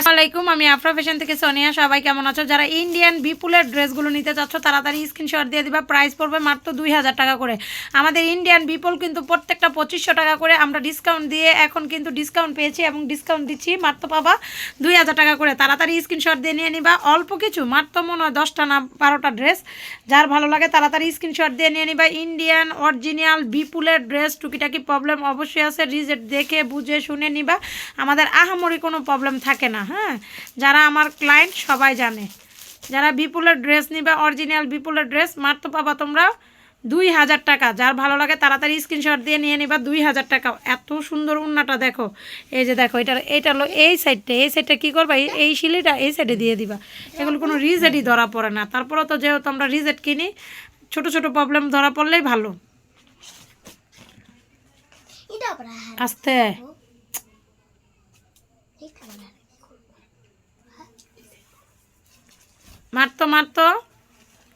আসসালামাইকুম আমি আফরা ফ্যাশন থেকে সোনিয়া। সবাই কেমন আছো? যারা ইন্ডিয়ান বিপুলের ড্রেসগুলো নিতে চাচ্ছ তাড়াতাড়ি স্ক্রিনশট দিয়ে দিবা। প্রাইস পড়বে মাত্র দুই হাজার টাকা করে। আমাদের ইন্ডিয়ান বিপুল কিন্তু প্রত্যেকটা পঁচিশশো টাকা করে আমরা ডিসকাউন্ট দিয়ে এখন কিন্তু ডিসকাউন্ট পেয়েছি এবং ডিসকাউন্ট দিচ্ছি, মাত্র পাবা দুই হাজার টাকা করে। তাড়াতাড়ি স্ক্রিনশট দিয়ে নিয়ে নিবা। অল্প কিছু, মাত্র মনে হয় দশটা না বারোটা ড্রেস। যার ভালো লাগে তাড়াতাড়ি স্ক্রিনশট দিয়ে নিয়ে নিবা। ইন্ডিয়ান অরিজিনাল বিপুলের ড্রেস, টুকিটাকি প্রবলেম অবশ্যই আছে। রিজেক্ট দেখে, বুঝে, শুনে নিবা। আমাদের আহামরি কোনো প্রবলেম থাকে না। হ্যাঁ? যারা আমার ক্লায়েন্ট সবাই জানে। যারা বিপুলের ড্রেস নিবে অরিজিনাল বিপুলের ড্রেস মাত্র পাবা তোমরা দুই হাজার টাকা। যার ভালো লাগে তাড়াতাড়ি স্ক্রিনশট দিয়ে নিয়ে নিবা দুই হাজার টাকা। এত সুন্দর উন্নাটা দেখো। এই যে দেখো এটা এটা হলো এই সাইডটা এই সাইডটা কী করবা? এই- এই শিলিটা এই সাইডে দিয়ে দিবা। এগুলো কোনো রিজেটই ধরা পড়ে না। তারপরে তো যেহেতু আমরা রিজেট কিনি ছোট ছোট প্রবলেম ধরা পড়লেই ভালো। হার আস্তে এই কারণে মারতো মারতো।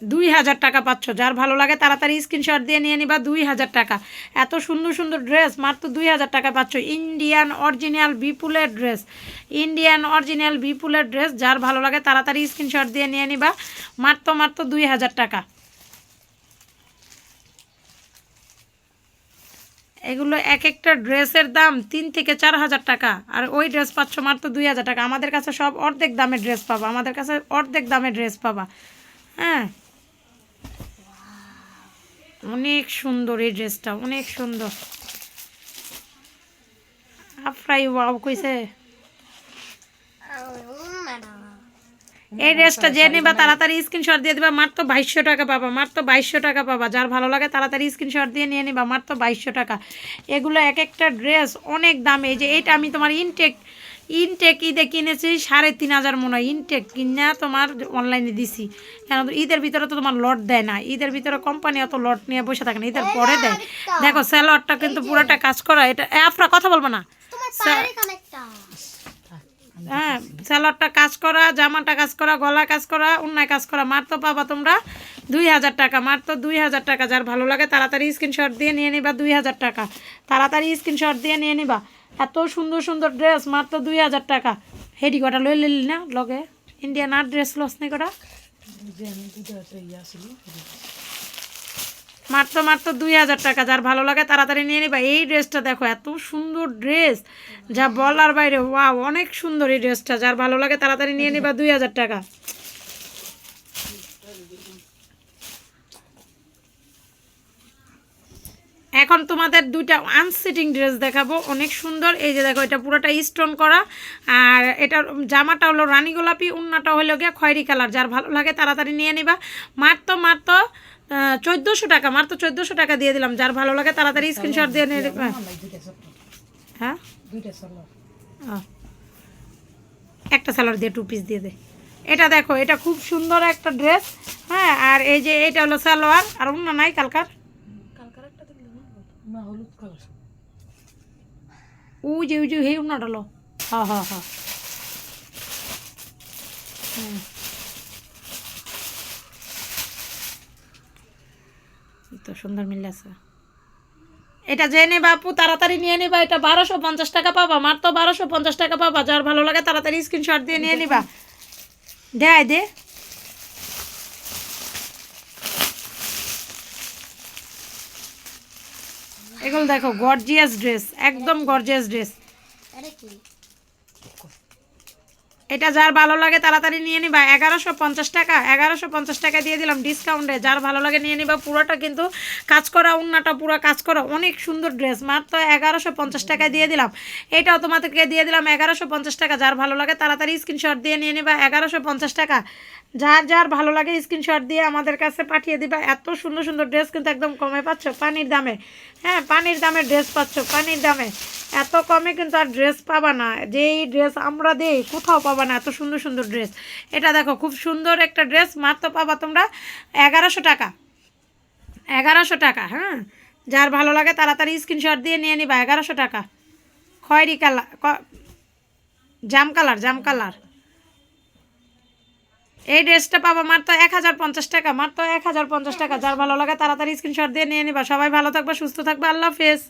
দুই হাজার টাকা পাচ্ছ। যার ভালো লাগে তাড়াতাড়ি স্ক্রিনশট দিয়ে নিয়ে নিবা দুই হাজার টাকা। এত সুন্দর সুন্দর ড্রেস মাত্র দুই হাজার টাকা পাচ্ছ। ইন্ডিয়ান অরিজিনাল বিপুলের ড্রেস ইন্ডিয়ান অরিজিনাল বিপুলের ড্রেস যার ভালো লাগে তাড়াতাড়ি স্ক্রিনশট দিয়ে নিয়ে নিবা। মাত্র মাত্র দুই হাজার টাকা। এগুলো এক একটা ড্রেসের দাম তিন থেকে চার হাজার টাকা। আর ওই ড্রেস পাচ্ছ মাত্র দুই হাজার টাকা। আমাদের কাছে সব অর্ধেক দামে ড্রেস পাবা। আমাদের কাছে অর্ধেক দামে ড্রেস পাবা। হ্যাঁ? অনেক সুন্দর এই ড্রেসটা, অনেক সুন্দর। আফরাই ওয়াও কইছে। এই ড্রেসটা যে নিবা তাড়াতাড়ি স্ক্রিনশট দিয়ে দিবা মাত্র বাইশশো টাকা পাবা মাত্র বাইশশো টাকা পাবা। যার ভালো লাগে তাড়াতাড়ি স্ক্রিনশট দিয়ে নিয়ে নিবা মাত্র বাইশশো টাকা। এগুলো এক একটা ড্রেস অনেক দামে। এই যে এইটা আমি তোমার ইনটেক ইনটেক ঈদে কিনেছি সাড়ে তিন হাজার মনে হয়। ইনটেক কিনা তোমার অনলাইনে দিছি। কেন তো ঈদের ভিতরে তো তোমার লট দেয় না। ঈদের ভিতরে কোম্পানি অত লট নিয়ে বসে থাকে না। ঈদের পরে দেয়। দেখো স্যালোয়ারটা কিন্তু পুরোটা কাজ করা। এটা আফরা কথা বলব না। হ্যাঁ স্যালাডটা কাজ করা, জামাটা কাজ করা, গলা কাজ করা অন্যায় কাজ করা। মাত্র পাবা তোমরা দুই হাজার টাকা। মাত্র দুই হাজার টাকা, যার ভালো লাগে তাড়াতাড়ি স্ক্রিনশট দিয়ে নিয়ে নিবা দুই হাজার টাকা। তাড়াতাড়ি স্ক্রিনশট দিয়ে নিয়ে নিবা। এত সুন্দর সুন্দর ড্রেস মাত্র দুই হাজার টাকা। হেডি কটা লই লিলি না লগে? ইন্ডিয়ান আর ড্রেস লস নেই কটা? মাত্র মাত্র দুই হাজার টাকা। যার ভালো লাগে তাড়াতাড়ি নিয়ে নিবা। এই ড্রেসটা দেখো, এত সুন্দর ড্রেস। যা বলার বাইরে ওয়া অনেক সুন্দর এই ড্রেসটা। যার ভালো লাগে তাড়াতাড়ি নিয়ে নিবা দুই হাজার টাকা। এখন তোমাদের দুইটা আনসিটিং ড্রেস দেখাবো। অনেক সুন্দর। এই যে দেখো, এটা পুরোটা স্টোন করা। আর এটা জামাটা হলো রানী গোলাপি, উন্নাটা হলো গিয়ে খয়েরি কালার। যার ভালো লাগে তাড়াতাড়ি নিয়ে নিবা। মাত্র মাত্র চোদ্দোশো টাকা, মাত্র চোদ্দোশো টাকা দিয়ে দিলাম, যার ভালো লাগে তাড়াতাড়ি স্ক্রিনশট দিয়ে নিয়ে হ্যাঁ। একটা স্যালাড দিয়ে টু পিস দিয়ে দে। এটা দেখো, এটা খুব সুন্দর একটা ড্রেস হ্যাঁ আর এই যে এটা হলো সালোয়ার, আর অন্য নাই কালকার? ওই যে ওই যে হে উন্নাটা লো। হ্যাঁ হ্যাঁ হ্যাঁ হুম। সুন্দর মিল আছে। এটা জেনে বাপু তাড়াতাড়ি নিয়ে নিবা, এটা বারোশো পঞ্চাশ টাকা পাবা মার তো বারোশো পঞ্চাশ টাকা পাবা, যার ভালো লাগে তাড়াতাড়ি স্ক্রিনশট দিয়ে নিয়ে নিবা। দেয় দে। এগুলো দেখো গর্জিয়াস ড্রেস একদম গর্জিয়াস ড্রেস এটা যার ভালো লাগে তাড়াতাড়ি নিয়ে নিবা। এগারোশো পঞ্চাশ টাকা, এগারোশো পঞ্চাশ টাকা দিয়ে দিলাম ডিসকাউন্টে যার ভালো লাগে নিয়ে নিবা। পুরোটা কিন্তু কাজ করা, উন্নাটা পুরো কাজ করা। অনেক সুন্দর ড্রেস মাত্র এগারোশো পঞ্চাশ টাকা দিয়ে দিলাম। এটাও তোমাদেরকে দিয়ে দিলাম এগারোশো পঞ্চাশ টাকা। যার ভালো লাগে তাড়াতাড়ি স্ক্রিনশট দিয়ে নিয়ে নিবা। এগারোশো পঞ্চাশ টাকা। যার যার ভালো লাগে স্ক্রিনশট দিয়ে আমাদের কাছে পাঠিয়ে দিবা। এত সুন্দর সুন্দর ড্রেস কিন্তু একদম কমে পাচ্ছ, পানির দামে। হ্যাঁ পানির দামে ড্রেস পাচ্ছ, পানির দামে। এত কমে কিন্তু আর ড্রেস পাবা না। যেই ড্রেস আমরা দিই, কোথাও পাবা না এত সুন্দর সুন্দর ড্রেস এটা দেখো, খুব সুন্দর একটা ড্রেস মাত্র পাবা তোমরা এগারোশো টাকা। এগারোশো টাকা হ্যাঁ। যার ভালো লাগে তাড়াতাড়ি স্ক্রিনশট দিয়ে নিয়ে নিবা, এগারোশো টাকা। খয়েরি কালার জাম কালার জাম কালার। এই ড্রেসটা পাবা মাত্র এক হাজার পঞ্চাশ টাকা, মাত্র এক হাজার পঞ্চাশ টাকা। যার ভালো লাগে তাড়াতাড়ি স্ক্রিনশট দিয়ে নিয়ে নিবা। সবাই ভালো থাকবে, সুস্থ থাকবে। আল্লাহ হাফেজ।